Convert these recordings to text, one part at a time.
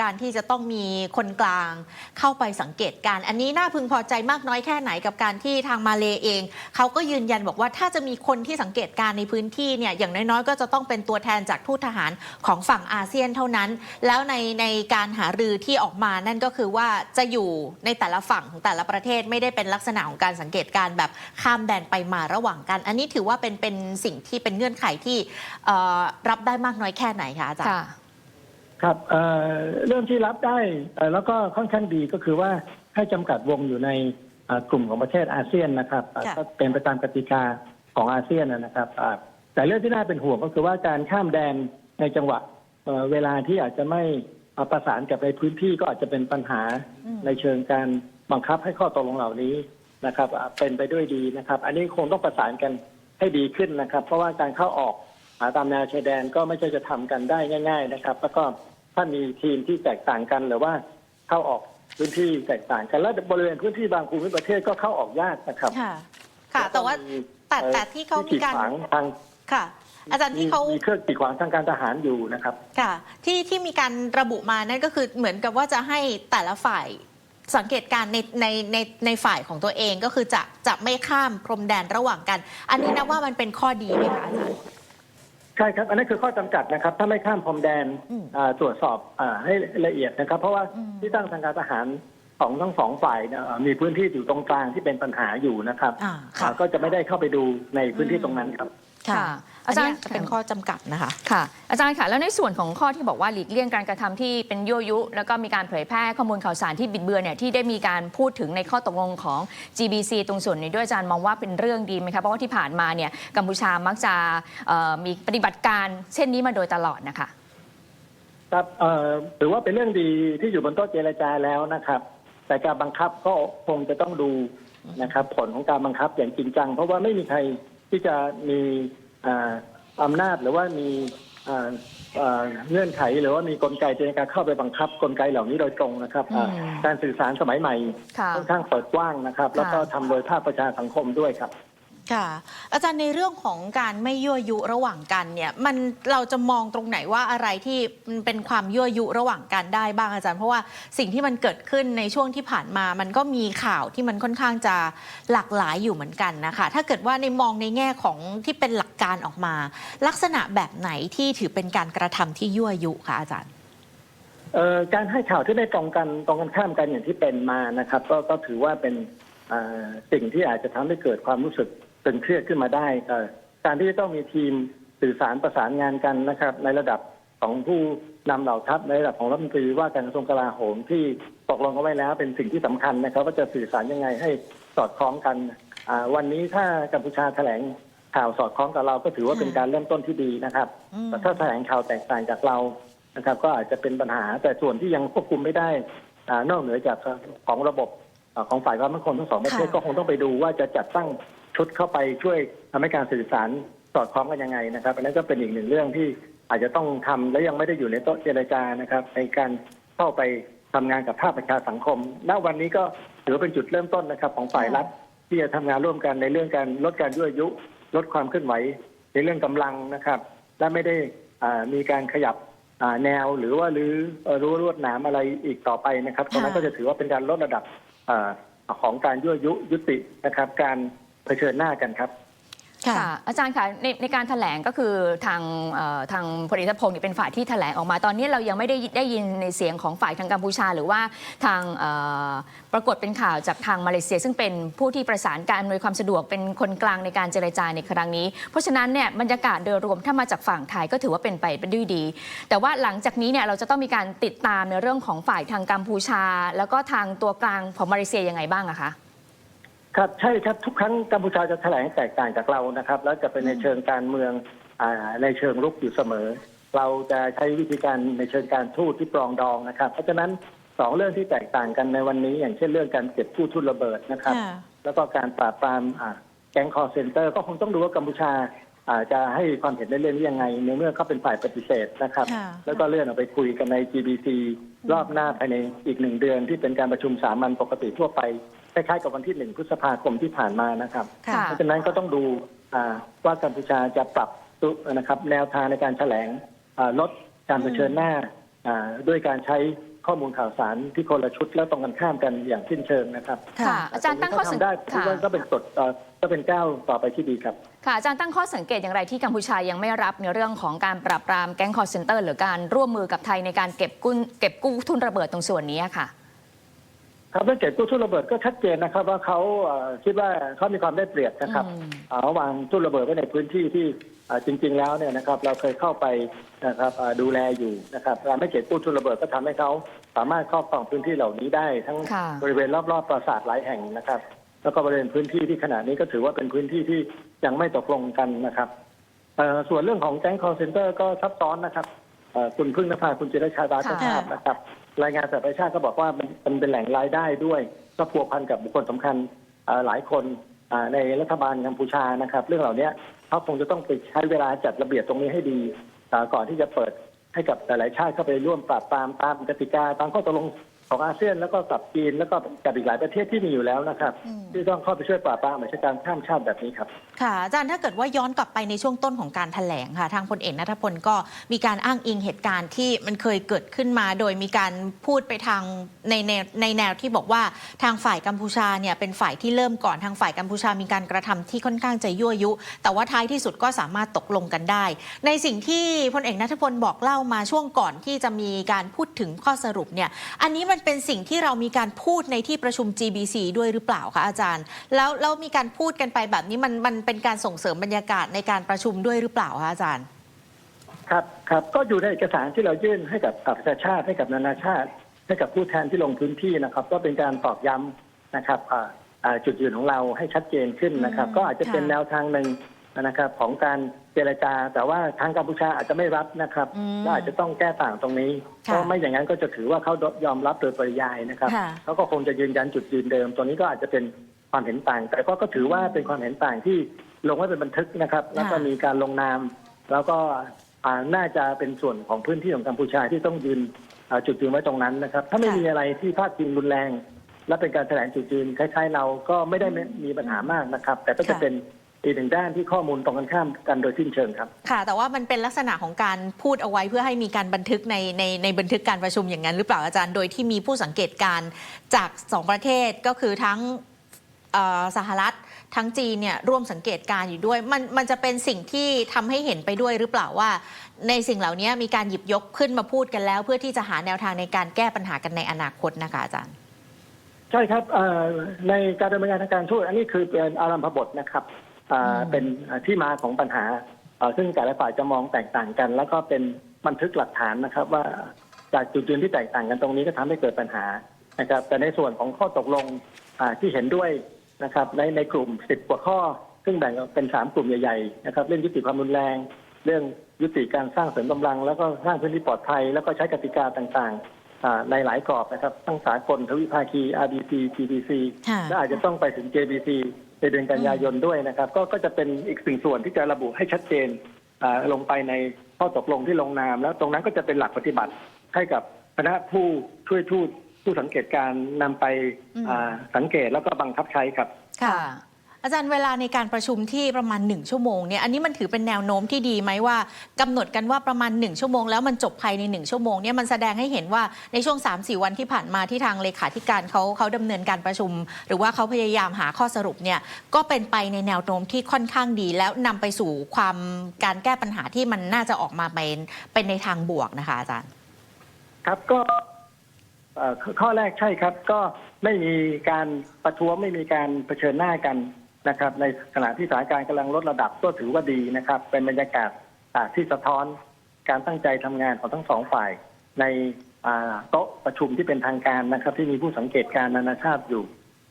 การที่จะต้องมีคนกลางเข้าไปสังเกตการ อันนี้น่าพึงพอใจมากน้อยแค่ไหนกับการที่ทางมาเลเอง เขาก็ยืนยันบอกว่าถ้าจะมีคนที่สังเกตการในพื้นที่เนี่ยอย่างน้อยๆ ก็จะต้องเป็นตัวแทนจากทูตทหารของฝั่งอาเซียนเท่านั้น แล้วในในการหารือที่ออกมานั่นก็คือว่าจะอยู่ในแต่ละฝั่งของแต่ละประเทศไม่ได้เป็นลักษณะของการสังเกตการแบบข้ามแดนไปมาระหว่างกัน อันนี้ถือว่าเป็นเป็นสิ่งที่เป็นเงื่อนไขที่รับได้มากน้อยแค่ไหนคะอาจารย์ ค่ะครับเอ่อเรื่องที่รับได้เอ่อแล้วก็ค่อนข้างดีก็คือว่าให้จำกัดวงอยู่ในเอ่อกลุ่มของประเทศอาเซียนนะครับเอ่อค่ะ ก็เป็นไปตามกติกาของอาเซียนนะครับอ่าแต่เรื่องที่น่าเป็นห่วงก็คือว่าการข้ามแดนในจังหวะเอ่อเวลาที่อาจจะไม่เอ่อประสานกับในพื้นที่ก็อาจจะเป็นปัญหาอืม ในเชิงการบังคับให้ข้อตกลงเหล่านี้นะครับอ่าเป็นไปด้วยดีนะครับ อันนี้คงต้องประสานกันให้ดีขึ้นนะครับ เพราะว่าการเข้าออก หาตามแนวชายแดนก็ไม่ใช่จะทำกันได้ง่าย ๆ นะครับ แล้วก็ ถ้ามีทีมที่แตกต่างกันหรือว่าเข้าออกพื้นที่แตกต่างกันแล้วบริเวณพื้นที่บางภูมิประเทศก็เข้าออกยากนะครับ ค่ะ ค่ะ แต่ว่าแต่เอ่อแต่ที่เขามีการขีดขวางทางค่ะ อาจารย์ที่เขามีเครื่องกีดขวางทางการทหารอยู่นะครับ ค่ะ ที่ที่มีการระบุมานั่นก็คือเหมือนกับว่าจะให้แต่ละฝ่ายสังเกตการณ์ในในในในฝ่ายของตัวเองก็คือจะจะไม่ข้ามพรมแดนระหว่างกัน อันนี้นะว่ามันเป็นข้อดีไหมคะอาจารย์ ใช่ครับ อันนั้นคือข้อจำกัดนะครับ ถ้าไม่ข้ามพรมแดนอืม อ่าตรวจสอบอาให้ละเอียดนะครับ เพราะว่าอืม ที่ตั้งทางการทหารของทั้งสองฝ่ายเนี่ยอ่ามีพื้นที่อยู่ตรงกลางที่เป็นปัญหาอยู่นะครับอ่าอ่าค่ะก็จะไม่ได้เข้าไปดูในพื้นที่ตรงนั้นครับ ค่ะค่ะอาอาจาจารรย์ย์จะเป็นข้อจำกัดนะคะค่ะ อาจารย์ค่ะแล้วในส่วนของข้อที่บอกว่าหลีกเลี่ยงการกระทำที่เป็นยั่วยุ แล้วก็มีการเผยแพร่ข้อมูลข่าวสารที่บิดเบือนเนี่ยที่ได้มีการพูดถึงในข้อตกลงของ GBC ตรงส่วนนี้ด้วยอาจารย์มองว่าเป็นเรื่องดีไหมคะเพราะว่าที่ผ่านมาเนี่ยกัมพูชามักจะเอ่อมีปฏิบัติการเช่นนี้มาโดยตลอดนะคะครับเอ่อถือว่าเป็นเรื่องดีที่อยู่บนโต๊ะเจรจาแล้วนะครับ แต่การบังคับก็คงจะต้องดูนะครับผลของการบังคับอย่างจริงจัง เพราะว่าไม่มีใคร ที่จะมีอ่าอำนาจหรือว่ามีอ่าอ่าเงื่อนไขหรือว่ามีกลไกในการเข้าไปบังคับกลไกเหล่านี้โดยตรงนะครับอ่าอืมการสื่อสารสมัยใหม่ค่ะค่อนข้างเปิดกว้างนะครับ แล้วก็ค่ะทำโดยภาคประชาสังคมด้วยครับ ค่ะ อาจารย์ในเรื่องของการไม่ยั่วยุระหว่างกันเนี่ย มันเราจะมองตรงไหนว่าอะไรที่มันเป็นความยั่วยุระหว่างกันได้บ้างอาจารย์ เพราะว่าสิ่งที่มันเกิดขึ้นในช่วงที่ผ่านมา มันก็มีข่าวที่มันค่อนข้างจะหลากหลายอยู่เหมือนกันนะคะ ถ้าเกิดว่าในมองในแง่ของที่เป็นหลักการออกมา ลักษณะแบบไหนที่ถือเป็นการกระทำที่ยั่วยุคะอาจารย์การให้ข่าวที่ไม่ตรงกันตรงกันข้ามกันอย่างที่เป็นมานะครับ ก็ก็ถือว่าเป็นสิ่งที่อาจจะทำให้เกิดความรู้สึก ตึงเครียดขึ้นมาได้เอ่อการที่จะต้องมีทีมสื่อสารประสานงานกันนะครับ ในระดับของผู้นำเหล่าทัพในระดับของรัฐมนตรีว่าการกระทรวงกลาโหมที่ตกลงกันไว้แล้วเป็นสิ่งที่สำคัญนะครับ ว่าจะสื่อสารยังไงให้สอดคล้องกันอ่าวันนี้ถ้ากัมพูชาแถลงข่าวสอดคล้องกับเราก็ถือว่าเป็นการเริ่มต้นที่ดีนะครับอืมแต่ถ้าแถลงข่าวแตกต่างจากเรานะครับ ก็อาจจะเป็นปัญหาแต่ส่วนที่ยังควบคุมไม่ได้อานอกเหนือจากของระบบอ่าของฝ่ายความมั่นคงทั้งสองประเทศค่ะก็คงต้องไปดูว่าจะจัดตั้ง ชุดเข้าไปช่วยทำให้การสื่อสารสอดคล้องกันยังไงนะครับอันนั้นก็เป็นอีกหนึ่งเรื่องที่อาจจะต้องทำและยังไม่ได้อยู่ในโต๊ะเจรจานะครับ ในการเข้าไปทำงานกับภาคประชาสังคม ณ วันนี้ก็ถือว่าเป็นจุดเริ่มต้นนะครับ ของฝ่ายรัฐที่จะทำงานร่วมกันในเรื่องการลดการยั่วยุ ลดความเคลื่อนไหวในเรื่องกำลังนะครับ และไม่ได้อ่ามีการขยับแนวหรือว่าหรือเอ่อรั้วลวดหนามอะไรอีกต่อไปนะครับตรงนั้นก็จะถือว่าเป็นการลดระดับอาของการยั่วยุยุตินะครับ การ เผชิญหน้ากันครับ ค่ะอาจารย์คะในในการแถลงก็คือทางเอ่อทางพลเอกทัพพงศ์เนี่ยเป็นฝ่ายที่แถลงออกมาตอนนี้เรายังไม่ได้ได้ยินในเสียงของฝ่ายทางกัมพูชา หรือว่าทางเอ่อปรากฏเป็นข่าวจากทางมาเลเซีย ซึ่งเป็นผู้ที่ประสานการอำนวยความสะดวกเป็นคนกลางในการเจรจาในครั้งนี้ เพราะฉะนั้นเนี่ยบรรยากาศโดยรวมถ้ามาจากฝั่งไทยก็ถือว่าเป็นไปด้วยดี แต่ว่าหลังจากนี้เนี่ยเราจะต้องมีการติดตามในเรื่องของฝ่ายทางกัมพูชา แล้วก็ทางตัวกลางของมาเลเซียยังไงบ้างอะคะ ครับใช่ครับทุกครั้งกัมพูชาจะแถลงแตกต่างจากเรานะครับ แล้วจะเป็นในเชิงการเมืองอ่าในเชิงรุกอยู่เสมอ เราจะใช้วิธีการในเชิงการทูตที่ปรองดองนะครับ เพราะฉะนั้นสองเรื่องที่แตกต่างกันในวันนี้ อย่างเช่นเรื่องการเก็บกู้ทุนระเบิดนะครับ ค่ะ แล้วก็การปราบปรามอ่าแก๊งคอร์เซนเตอร์ ก็คงต้องดูว่ากัมพูชาอ่าจะให้ความเห็นในเรื่องนี้ยังไง ในเมื่อเขาเป็นฝ่ายปฏิเสธนะครับ ค่ะ แล้วก็เลื่อนออกไปคุยกันใน GBC รอบหน้าภายในอีกหนึ่งเดือนที่เป็นการประชุมสามัญปกติทั่วไป คล้ายๆกับวันที่หนึ่งพฤษภาคมที่ผ่านมานะครับค่ะเพราะฉะนั้นก็ต้องดูอ่าว่ากัมพูชาจะปรับตัวนะครับแนวทางในการแถลงอ่าลดการเผชิญหน้าอ่าด้วยการใช้ข้อมูลข่าวสารที่คนละชุดแล้วตรงกันข้ามกันอย่างสิ้นเชิงนะครับค่ะอาจารย์ตั้งข้อสังถ้าทำได้เกตคิดว่าก็เป็นกฎเอ่อก็เป็นก้าวต่อไปที่ดีครับค่ะอาจารย์ตั้งข้อสังเกตอย่างไรที่กัมพูชายังไม่รับในเรื่องของการปราบปรามแก๊งคอร์เซนเตอร์หรือการร่วมมือกับไทยในการเก็บกู้เก็บกู้ทุนระเบิดตรงส่วนนี้ค่ะ ครับเรื่องเก็บกู้ทุนระเบิดก็ชัดเจนนะครับ ว่าเขาเอ่อคิดว่าเขามีความได้เปรียบนะครับอืมเอ่อวางทุนระเบิดไว้ในพื้นที่ที่เอ่อจริง ๆ แล้วเนี่ยนะครับ เราเคยเข้าไปนะครับเอ่อดูแลอยู่นะครับการไม่เก็บกู้ทุนระเบิดก็ทำให้เขาสามารถครอบครองพื้นที่เหล่านี้ได้ ทั้งค่ะบริเวณรอบๆปราสาทหลายแห่งนะครับ แล้วก็บริเวณพื้นที่ที่ขณะนี้ก็ถือว่าเป็นพื้นที่ที่ยังไม่ตกลงกันนะครับเอ่อส่วนเรื่องของแก๊งคอร์เซนเตอร์ก็ซับซ้อนนะครับเอ่อคุณพึ่งนภาคุณจิรชาดาก็ค่ะทราบนะครับ รายงานสหประชาติก็บอกว่ามันเป็นแหล่งรายได้ด้วย ก็พัวพันกับบุคคลสำคัญหลายคนในรัฐบาลกัมพูชานะครับ เรื่องเหล่านี้เขาคงจะต้องไปใช้เวลาจัดระเบียบตรงนี้ให้ดี ก่อนที่จะเปิดให้กับหลายๆชาติเข้าไปร่วมปราบปรามตามกติกาตามข้อตกลง ของอาเซียนแล้วก็กับจีนแล้วก็กับอีกหลายประเทศที่มีอยู่แล้วนะครับอืมที่ต้องเข้าไปช่วยปราบปรามอาชญากรรมข้ามชาติแบบนี้ครับค่ะอาจารย์ถ้าเกิดว่าย้อนกลับไปในช่วงต้นของการแถลงค่ะ ทางพลเอกนัทพลก็มีการอ้างอิงเหตุการณ์ที่มันเคยเกิดขึ้นมา โดยมีการพูดไปทางในแนวในแนวที่บอกว่าทางฝ่ายกัมพูชาเนี่ยเป็นฝ่ายที่เริ่มก่อนทางฝ่ายกัมพูชามีการกระทำที่ค่อนข้างจะยั่วยุ แต่ว่าท้ายที่สุดก็สามารถตกลงกันได้ ในสิ่งที่พลเอกนัทพลบอกเล่ามาช่วงก่อนที่จะมีการพูดถึงข้อสรุปเนี่ยอันนี้มันเป็นสิ่งที่เรามีการพูดในที่ประชุม GBC ด้วยหรือเปล่าคะอาจารย์ แล้วแล้วมีการพูดกันไปแบบนี้มันมันเป็นการส่งเสริมบรรยากาศในการประชุมด้วยหรือเปล่าคะอาจารย์ ครับครับก็อยู่ในเอกสารที่เรายื่นให้กับสหประชาชาติให้กับนานาชาติ ให้กับผู้แทนที่ลงพื้นที่นะครับ ก็เป็นการตอกย้ำนะครับจุดยืนของเราให้ชัดเจนขึ้นนะครับ ก็อาจจะเป็นแนวทางหนึ่ง นะครับ ของการเจรจา แต่ว่าทางกัมพูชาอาจจะไม่รับนะครับอืมก็อาจจะต้องแก้ต่างตรงนี้ค่ะเพราะไม่อย่างนั้นก็จะถือว่าเขายอมรับโดยปริยายนะครับค่ะ เขาก็คงจะยืนยันจุดยืนเดิม ตัวนี้ก็อาจจะเป็นความเห็นต่าง แต่ก็ก็ถือว่าเป็นความเห็นต่างที่ลงไว้เป็นบันทึกนะครับ แล้วก็มีการลงนาม แล้วก็อ่าน่าจะเป็นส่วนของพื้นที่ของกัมพูชาที่ต้องยืนอ่าจุดยืนไว้ตรงนั้นนะครับ ถ้าไม่ค่ะ มีอะไรที่พาดพิงรุนแรง และเป็นการแถลงจุดยืนคล้ายๆ เราก็ไม่ได้มีปัญหามากนะครับ แต่ก็จะค่ะเป็น อีกหนึ่งด้านที่ข้อมูลตรงกันข้ามกันโดยสิ้นเชิงครับ ค่ะ แต่ว่ามันเป็นลักษณะของการพูดเอาไว้เพื่อให้มีการบันทึกในในในบันทึกการประชุมอย่างนั้นหรือเปล่าอาจารย์โดยที่มีผู้สังเกตการณ์จากสองประเทศก็คือทั้งเอ่อสหรัฐทั้งจีนเนี่ยร่วมสังเกตการณ์อยู่ด้วย มันมันจะเป็นสิ่งที่ทำให้เห็นไปด้วยหรือเปล่าว่า ในสิ่งเหล่านี้มีการหยิบยกขึ้นมาพูดกันแล้ว เพื่อที่จะหาแนวทางในการแก้ปัญหากันในอนาคตนะคะอาจารย์ ใช่ครับเอ่อในการดำเนินงานทางการทูตอันนี้คือเป็นอารัมพบทนะครับอ่าอืม เป็นที่มาของปัญหาเอ่อซึ่งแต่ละฝ่ายจะมองแตกต่างกัน แล้วก็เป็นบันทึกหลักฐานนะครับ ว่าจากจุดยืนที่แตกต่างกันตรงนี้ก็ทำให้เกิดปัญหานะครับ แต่ในส่วนของข้อตกลงอ่าที่เห็นด้วยนะครับในในกลุ่มสิบกว่าข้อ ซึ่งแบ่งออกเป็นสามกลุ่มใหญ่ๆนะครับเรื่องยุติความรุนแรง เรื่องยุติการสร้างเสริมกำลัง แล้วก็สร้างพื้นที่ปลอดภัย แล้วก็ใช้กติกาต่างๆอ่าในหลายกรอบนะครับทั้งสากลทวิภาคี RDC GDC ค่ะและอาจจะต้องไปถึง JBC ในเดือนกันยายนด้วยนะครับ ก็ก็จะเป็นอีกสิ่งส่วนที่จะระบุให้ชัดเจนลงไปในข้อตกลงที่ลงนาม แล้วตรงนั้นก็จะเป็นหลักปฏิบัติให้กับคณะผู้ช่วยทูตผู้สังเกตการณ์นำไปสังเกตแล้วก็บังคับใช้ครับ ค่ะ อาจารย์เวลาในการประชุมที่ประมาณ 1 ชั่วโมงเนี่ยอันนี้มันถือเป็นแนวโน้มที่ดีไหมว่ากำหนดกันว่าประมาณ 1 ชั่วโมงแล้วมันจบภายใน 1 ชั่วโมงเนี่ยมันแสดงให้เห็นว่าในช่วง 3-4 วันที่ผ่านมาที่ทางเลขาธิการเขาเขาดำเนินการประชุม หรือว่าเขาพยายามหาข้อสรุปเนี่ยก็เป็นไปในแนวโน้มที่ค่อนข้างดี แล้วนำไปสู่ความการแก้ปัญหาที่มันน่าจะออกมาเป็นเป็นในทางบวกนะคะอาจารย์ ครับก็ข้อข้อแรกใช่ครับ ก็ไม่มีการประท้วงไม่มีการเผชิญหน้ากัน นะครับ ในขณะที่สถานการณ์กำลังลดระดับก็ถือว่าดีนะครับ เป็นบรรยากาศอ่าที่สะท้อนการตั้งใจทำงานของทั้งสองฝ่าย ในอ่าโต๊ะประชุมที่เป็นทางการนะครับ ที่มีผู้สังเกตการณ์นานาชาติอยู่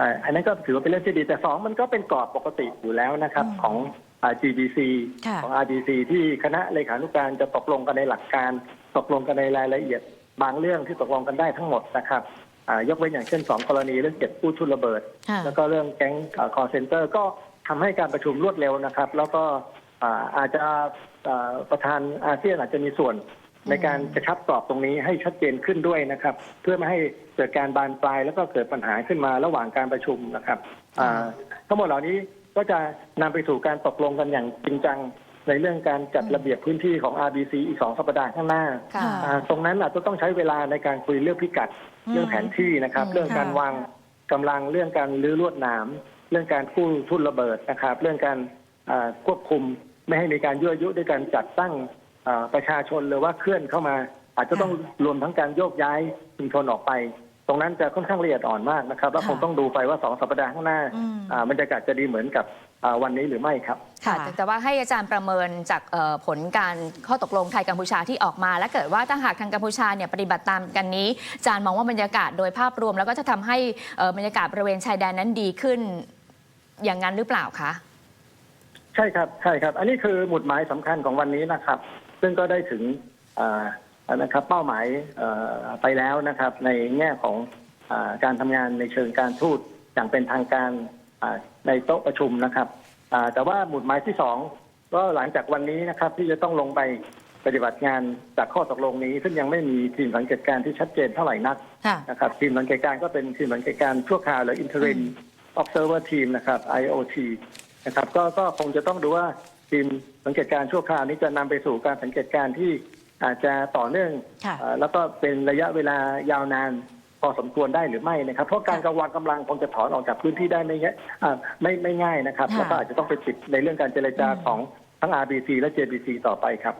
อ่าอันนั้นก็ถือว่าเป็นเรื่องที่ดีแต่สองมันก็เป็นกรอบปกติอยู่แล้วนะครับอืมของอ่า GBC ค่ะของ RDC ที่คณะเลขานุการจะตกลงกันในหลักการ ตกลงกันในรายละเอียด บางเรื่องที่ตกลงกันได้ทั้งหมดนะครับอ่า ยกเว้นอย่างเช่นสองกรณีเรื่องเก็บกู้ทุนระเบิดค่ะแล้วก็เรื่องแก๊งคอร์เซนเตอร์ก็ทำให้การประชุมรวดเร็วนะครับ แล้วก็อ่าอาจจะอ่าประธานอาเซียนอาจจะมีส่วนในการกระชับกรอบตรงนี้ให้ชัดเจนขึ้นด้วยนะครับ เพื่อไม่ให้เกิดการบานปลายแล้วก็เกิดปัญหาขึ้นมาระหว่างการประชุมนะครับอ่าทั้งหมดเหล่านี้ก็จะนำไปสู่การตกลงกันอย่างจริงจังในเรื่องการจัดระเบียบพื้นที่ของ RBC อีกสองสัปดาห์ข้างหน้าค่ะอ่าตรงนั้นอาจจะต้องใช้เวลาในการคุยเรื่องพิกัดอืม เรื่องแผนที่นะครับอืมเรื่องการค่ะวางกำลังเรื่องการรื้อลวดหนาม เรื่องการกู้ทุ่นระเบิดนะครับ เรื่องการอ่าควบคุมไม่ให้มีการยั่วยุด้วยการจัดตั้งอ่าประชาชนหรือว่าเคลื่อนเข้ามา อาจจะต้องรวมทั้งการโยกย้ายชุมชนออกไป ตรงนั้นจะค่อนข้างละเอียดอ่อนมากนะครับ แล้วค่ะคงต้องดูไปว่าสองสัปดาห์ข้างหน้าอืมอ่าบรรยากาศจะดีเหมือนกับอ่า วันนี้หรือไม่ครับค่ะแต่แต่ว่าให้อาจารย์ประเมินจากเอ่อผลการข้อตกลงไทยกัมพูชาที่ออกมา และเกิดว่าถ้าหากทางกัมพูชาเนี่ยปฏิบัติตามกันนี้อาจารย์มองว่าบรรยากาศโดยภาพรวม แล้วก็จะทำให้เอ่อบรรยากาศบริเวณชายแดนนั้นดีขึ้น อย่างนั้นหรือเปล่าคะใช่ครับใช่ครับ อันนี้คือหมุดหมายสำคัญของวันนี้นะครับ ซึ่งก็ได้ถึงอ่านะครับเป้าหมายเอ่อไปแล้วนะครับ ในแง่ของอาการทำงานในเชิงการทูตอย่างเป็นทางการอ่า ในโต๊ะประชุมนะครับอ่าแต่ว่าหมุดหมายที่สองก็หลังจากวันนี้นะครับ ที่จะต้องลงไปปฏิบัติงานจากข้อตกลงนี้ ซึ่งยังไม่มีทีมสังเกตการณ์ที่ชัดเจนเท่าไหร่นักค่ะนะครับ ทีมสังเกตการณ์ก็เป็นทีมสังเกตการณ์ชั่วคราวหรือ interim observer team นะครับ IOT นะครับ ก็ก็คงจะต้องดูว่าทีมสังเกตการณ์ชั่วคราวนี้จะนำไปสู่การสังเกตการณ์ที่อาจจะต่อเนื่องค่ะเอ่อแล้วก็เป็นระยะเวลายาวนาน พอสมควรได้หรือไม่นะครับ เพราะการกำวางกำลังคงจะถอนออกจากพื้นที่ได้ไม่ง่ายอ่าไม่ไม่ง่ายนะครับค่ะแล้วก็อาจจะต้องไปติดในเรื่องการเจรจาอืมของทั้ง RBC และ JBC ต่อไปครับ